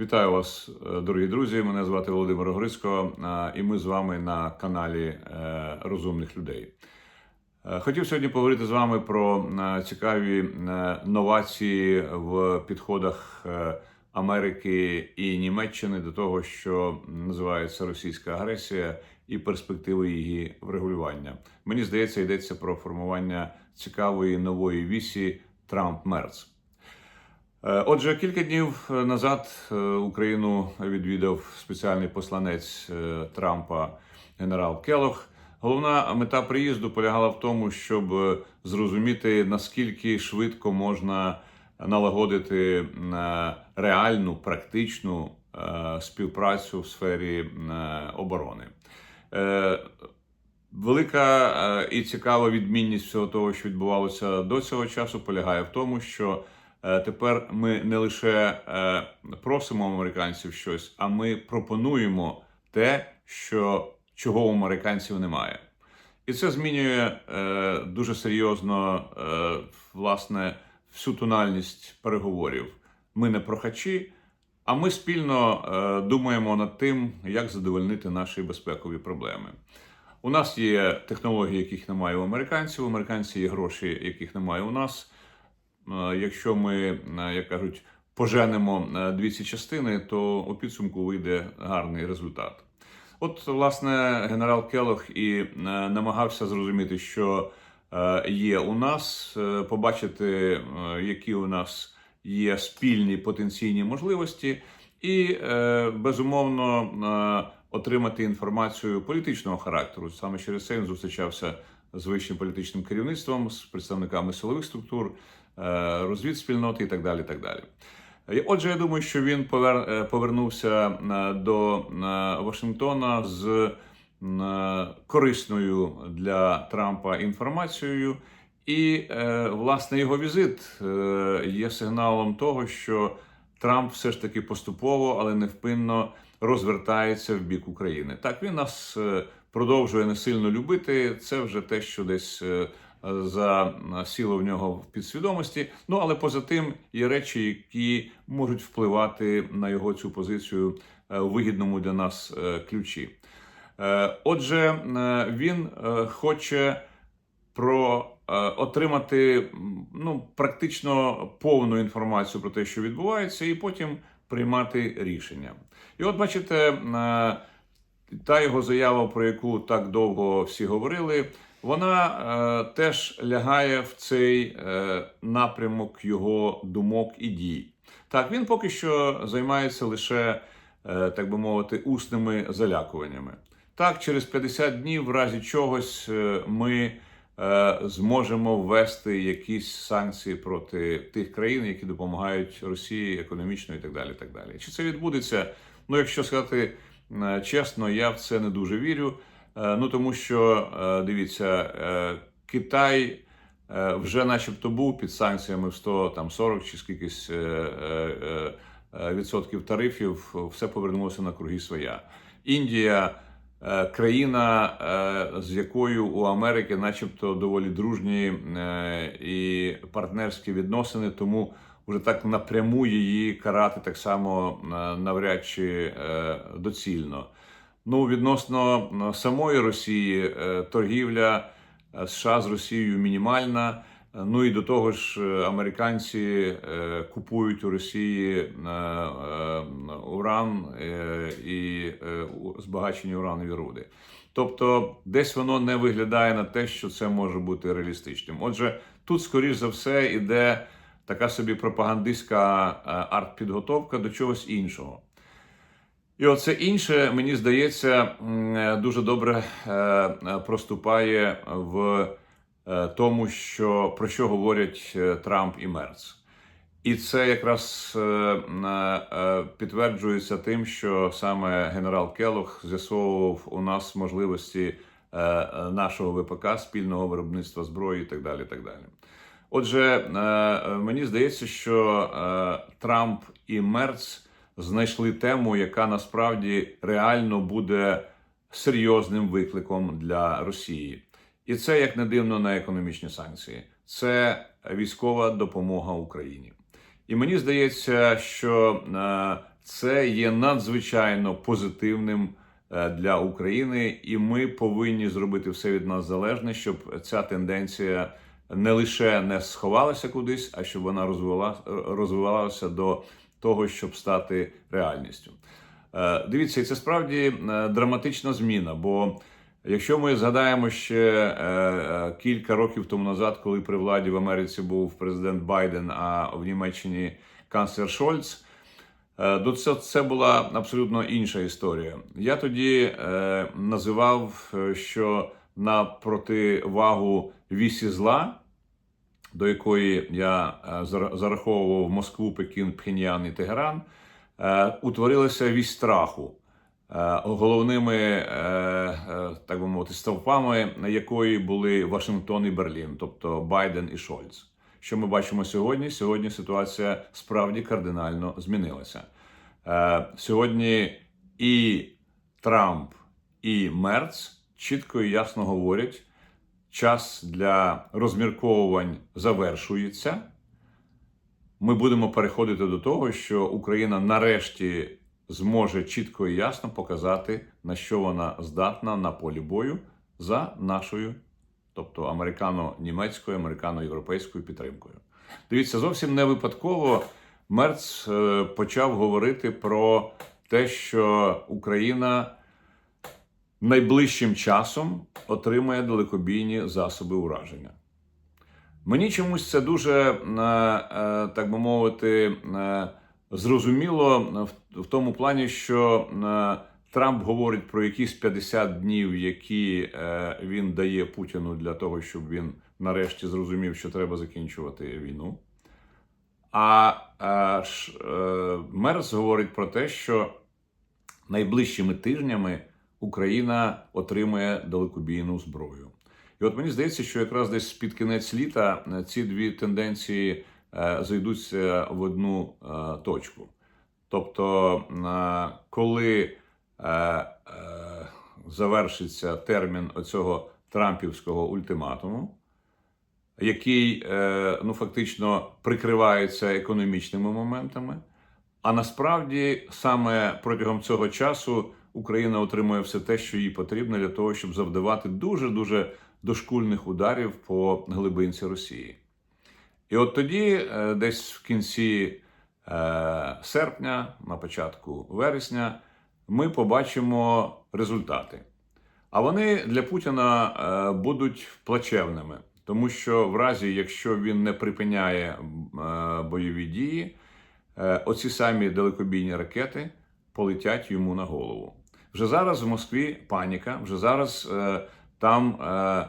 Вітаю вас, е, дорогі друзі. Мене звати Володимир Грицько, е, і ми з вами на каналі е, Розумних людей. Хотів сьогодні поговорити з вами про цікаві новації в підходах Америки і Німеччини до того, що називається російська агресія і перспективи її врегулювання. Мені здається, йдеться про формування цікавої нової вісі Трамп-Мерц. Е, Отже, кілька днів назад е, Україну відвідав спеціальний посланець е, Трампа генерал Келох. Головна мета приїзду полягала в тому, щоб е, зрозуміти наскільки швидко можна налагодити е, реальну практичну е, співпрацю в сфері е, оборони. Е, Велика е, і цікава відмінність всього того, що відбувалося до цього часу, полягає в тому, що е, тепер ми не лише е, просимо американців щось, а ми пропонуємо те, що чого у американців немає. І це змінює е, дуже серйозно е, власне всю тональність переговорів. Ми не прохачі, а ми спільно е, думаємо над тим, як задовольнити наші безпекові проблеми. У нас є технології, яких немає у американців. У американців є гроші, яких немає у нас. Е, Якщо ми, е, як кажуть, поженемо е, дві ці частини, то у підсумку вийде гарний результат. От, власне, генерал Келох і е, намагався зрозуміти, що е, є у нас, е, побачити, е, які у нас є спільні потенційні можливості, і е, безумовно е, отримати інформацію політичного характеру. Саме через це він зустрічався з вищим політичним керівництвом, з представниками силових структур, е, розвідспільноти і так далі. Так далі. Отже, я думаю, що він е, повернувся е, до е, Вашингтона з е, корисною для Трампа інформацією, і е, власне його візит е, є сигналом того, що Трамп все ж таки поступово, але невпинно розвертається в бік України. Так він нас е, продовжує не сильно любити. Це вже те, що десь. Е, засіло в нього в підсвідомості. Ну але поза тим є речі, які можуть впливати на його цю позицію е, у вигідному для нас е, ключі. Е, Отже, е, він е, хоче про е, отримати ну, практично повну інформацію про те, що відбувається, і потім приймати рішення. І от бачите, е, та його заява, про яку так довго всі говорили, вона е, теж лягає в цей е, напрямок його думок і дій. Так, він поки що займається лише, е, так би мовити, усними залякуваннями. Так, через 50 днів, в разі чогось, е, ми е, зможемо ввести якісь санкції проти тих країн, які допомагають Росії економічно і так далі. так далі. Чи це відбудеться? Ну, якщо сказати е, чесно, я в це не дуже вірю. Е, Ну тому що е, дивіться, е, Китай вже, начебто, був під санкціями в 100, там 40 чи скількись відсотків тарифів, все повернулося на круги своя. Індія країна, з якою у Америки, начебто, доволі дружні і партнерські відносини, тому вже так напряму її карати так само навряд чи доцільно. Ну, відносно е, самої Росії, е, торгівля е, США з Росією мінімальна. Ну і до того ж, американці купують у Росії уран і збагачені уранові руди. Тобто, десь воно не виглядає на те, що це може бути реалістичним. Отже, тут, скоріш за все, іде така собі пропагандистська артпідготовка до чогось іншого. І оце інше, мені здається, е, дуже добре е, е, проступає в тому, що про що говорять Трамп і Мерц. І це якраз підтверджується тим, що саме генерал Келох з'ясовував у нас можливості нашого ВПК, спільного виробництва зброї і так далі. і так далі. Отже, мені здається, що Трамп і Мерц знайшли тему, яка насправді реально буде серйозним викликом для Росії. І це як не дивно на економічні санкції. Це військова допомога Україні. І мені здається, що е, це є надзвичайно позитивним е, для України, і ми повинні зробити все від нас залежне, щоб ця тенденція не лише не сховалася кудись, а щоб вона розвивала, розвивалася до того, щоб стати реальністю. Е, Дивіться, це справді е, драматична зміна. Бо якщо ми згадаємо ще е, кілька років тому назад, коли при владі в Америці був президент Байден, а в Німеччині канцлер Шольц. То це, це була абсолютно інша історія. Я тоді називав, що на противагу вісі зла, до якої я е, зараховував Москву, Пекін, Пхеньян і Тегеран, е, утворилася вісь страху. Е, Головними, так би мовити, стовпами якої були Вашингтон і Берлін, тобто Байден і Шольц. Що ми бачимо сьогодні? Сьогодні ситуація справді кардинально змінилася. Сьогодні і Трамп, і Мерц чітко і ясно говорять, час для розмірковувань завершується. Ми будемо переходити до того, що Україна нарешті зможе чітко і ясно показати, на що вона здатна на полі бою за нашою, тобто американо-німецькою, американо-європейською підтримкою. Дивіться, зовсім не випадково Мерц е, почав говорити про те, що Україна найближчим часом отримає далекобійні засоби ураження. Мені чомусь це дуже, е, е, так би мовити, е, зрозуміло в- тому плані, що Трамп говорить про якісь 50 днів, які він дає Путіну для того, щоб він нарешті зрозумів, що треба закінчувати війну. А Мерц говорить про те, що найближчими тижнями Україна отримує далекобійну зброю. І от мені здається, що якраз десь під кінець літа е, ці дві тенденції е, зайдуться в одну е, точку. Тобто, коли завершиться термін оцього трампівського ультиматуму, який ну фактично прикривається економічними моментами. А насправді саме протягом цього часу Україна отримує все те, що їй потрібно для того, щоб завдавати дуже дуже дошкульних ударів по глибинці Росії. І от тоді, е, десь в кінці е, серпня, на початку вересня, ми побачимо результати. А вони для Путіна е, будуть плачевними, тому що в разі, якщо він не припиняє бойові дії, оці самі далекобійні ракети полетять йому на голову. Вже зараз в Москві паніка, вже зараз е, там е,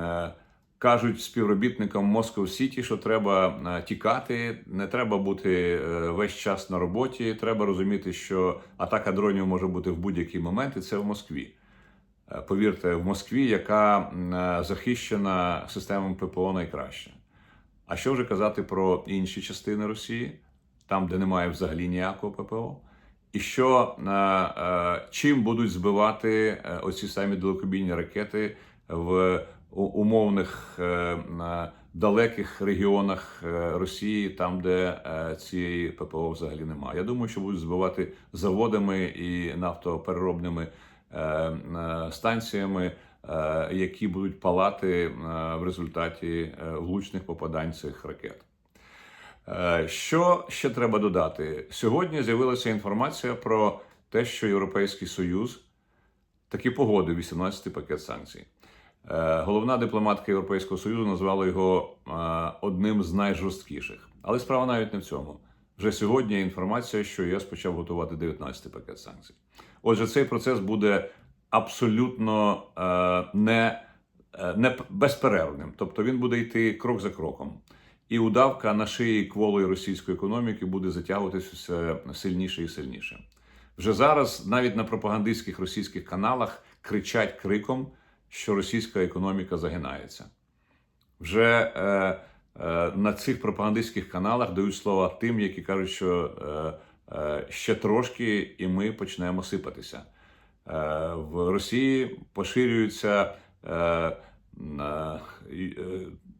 е, кажуть співробітникам Moscow City, що треба е, тікати, не треба бути е, весь час на роботі. Треба розуміти, що атака дронів може бути в будь-який момент, і це в Москві. Е, Повірте, в Москві, яка захищена системами ППО найкраще. А що вже казати про інші частини Росії, там, де немає взагалі ніякого ППО? І що е, е, чим будуть збивати е, оці самі далекобійні ракети в умовних далеких регіонах Росії, там, де цієї ППО взагалі немає? Я думаю, що будуть збивати заводами і нафтопереробними станціями, які будуть палати в результаті влучних попадань цих ракет. Е, Що ще треба додати? Сьогодні з'явилася інформація про те, що Європейський Союз таки погодив 18-й пакет санкцій. Е, Головна дипломатка Європейського Союзу назвала його е, одним з найжорсткіших. Але справа навіть не в цьому. Вже сьогодні інформація, що ЄС почав готувати 19-й пакет санкцій. Отже, цей процес буде абсолютно не, не безперервним, тобто він буде йти крок за кроком. І удавка на шиї кволої російської економіки буде затягуватися все сильніше і сильніше. Вже зараз навіть на пропагандистських російських каналах кричать криком, що російська економіка загинається. Вже е, е, на цих пропагандистських каналах дають слова тим, які кажуть, що е, е, ще трошки і ми почнемо сипатися. Е, в Росії поширюються е, на-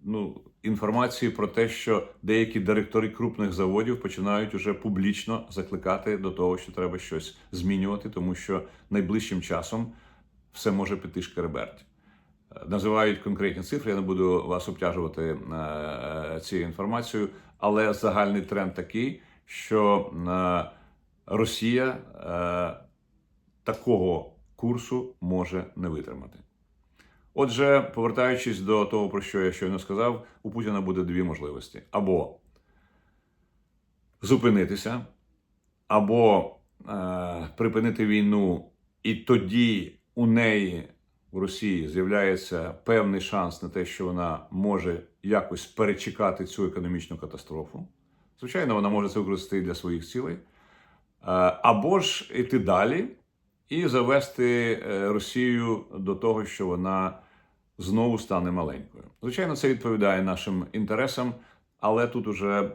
ну, інформації про те, що деякі директори крупних заводів починають уже публічно закликати до того, що треба щось змінювати, тому що найближчим часом все може піти шкереберть. Е, Називають конкретні цифри, я не буду вас обтяжувати е, цією інформацією, але загальний тренд такий, що е, Росія е, такого курсу може не витримати. Отже, повертаючись до того, про що я щойно сказав, у Путіна буде дві можливості: або зупинитися, або е, припинити війну, і тоді у неї в Росії з'являється певний шанс на те, що вона може якось перечекати цю економічну катастрофу. Звичайно, вона може це використати для своїх цілей, Е, або ж іти далі і завести е, Росію до того, що вона знову стане маленькою. Звичайно, це відповідає нашим інтересам, але тут уже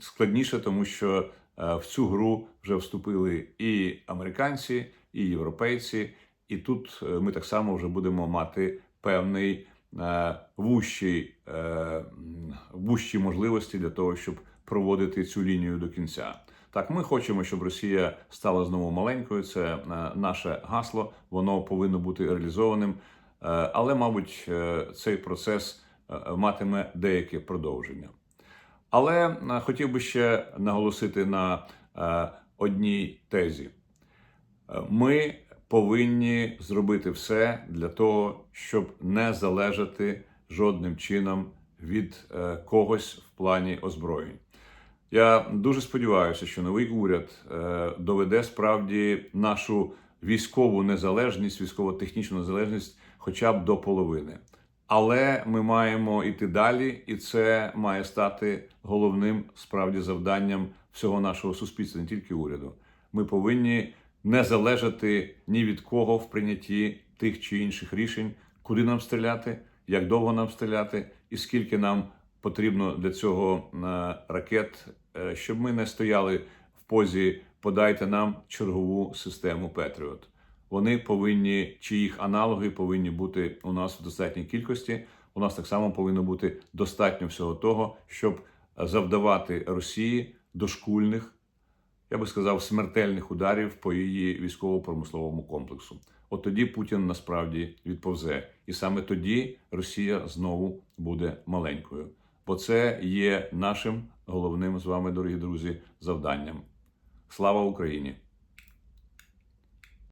складніше, тому що е, в цю гру вже вступили і американці, і європейці, і тут е, ми так само вже будемо мати певний е, вущі можливості для того, щоб проводити цю лінію до кінця. Так, ми хочемо, щоб Росія стала знову маленькою. Це е, наше гасло. Воно повинно бути реалізованим. Е, Але, мабуть, е, цей процес матиме деяке продовження. Але хотів би ще наголосити на одній тезі: ми повинні зробити все для того, щоб не залежати жодним чином від когось в плані озброєнь. Я дуже сподіваюся, що новий уряд е, доведе справді нашу військову незалежність, військово-технічну незалежність хоча б до половини. Але ми маємо йти далі, і це має стати головним справді завданням всього нашого суспільства, не тільки уряду. Ми повинні не залежати ні від кого в прийнятті тих чи інших рішень, куди нам стріляти, як довго нам стріляти, і скільки нам потрібно для цього е, ракет, е, щоб ми не стояли в позі подайте нам чергову систему Петріот. Вони повинні, чи їх аналоги повинні бути у нас в достатній кількості. У нас так само повинно бути достатньо всього того, щоб завдавати Росії дошкульних, я би сказав, смертельних ударів по її військово-промисловому комплексу. От тоді Путін насправді відповзе, і саме тоді Росія знову буде маленькою. Бо це є нашим головним з вами, дорогі друзі, завданням. Слава Україні!